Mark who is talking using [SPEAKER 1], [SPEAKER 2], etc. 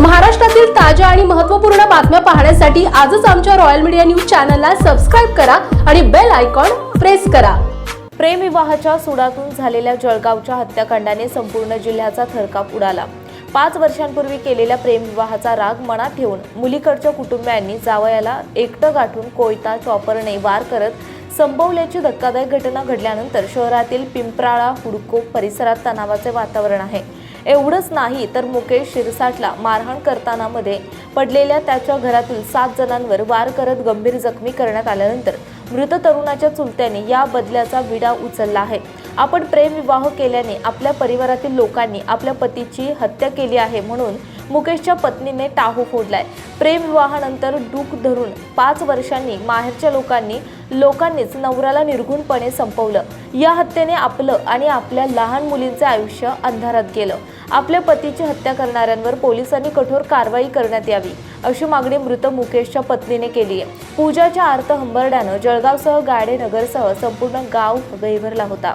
[SPEAKER 1] महाराष्ट्रातील ताज्या आणि महत्त्वपूर्ण बातम्या पाहण्यासाठी आजच आमच्या रॉयल मीडिया न्यूज चॅनलला सबस्क्राईब करा आणि बेल आयकॉन प्रेस करा.
[SPEAKER 2] प्रेमविवाहाच्या सुडातून झालेल्या जळगावच्या हत्याकांडाने संपूर्ण जिल्ह्याचा थरकाप उडाला. पाच वर्षांपूर्वी केलेल्या प्रेमविवाहाचा राग मनात ठेवून मुलीकडच्या कुटुंबियांनी जावयाला एकटं गाठून कोयता चॉपरने वार करत संपवल्याची धक्कादायक घटना घडल्यानंतर शहरातील पिंपराळा हुडको परिसरात तणावाचे वातावरण आहे. एवढंच नाही तर मुकेश शिरसाटला मारहाण करतानामध्ये पडलेल्या त्याच्या घरातील सात जणांवर वार करत गंभीर जखमी करण्यात आल्यानंतर मृत तरुणाच्या चुलत्याने या बदल्याचा विडा उचलला आहे. आपण प्रेमविवाह केल्याने आपल्या परिवारातील लोकांनी आपल्या पतीची हत्या केली आहे म्हणून मुकेशच्या पत्नीने टाहू फोडलाय. प्रेमविवाहानंतर डूक धरून पाच वर्षांनी माहेरच्या लोकांनी लोकांनीच नवऱ्याला निर्घुणपणे संपवलं. या हत्येने आपलं आणि आपल्या लहान मुलींचं आयुष्य अंधारात गेलं. आपल्या पतीची हत्या करणाऱ्यांवर पोलिसांनी कठोर कारवाई करण्यात यावी अशी मागणी मृत मुकेशच्या पत्नीने केली आहे. पूजाच्या आर्त हंबरड्यानं जळगावसह गाडेनगरसह संपूर्ण गाव गैभरला होता.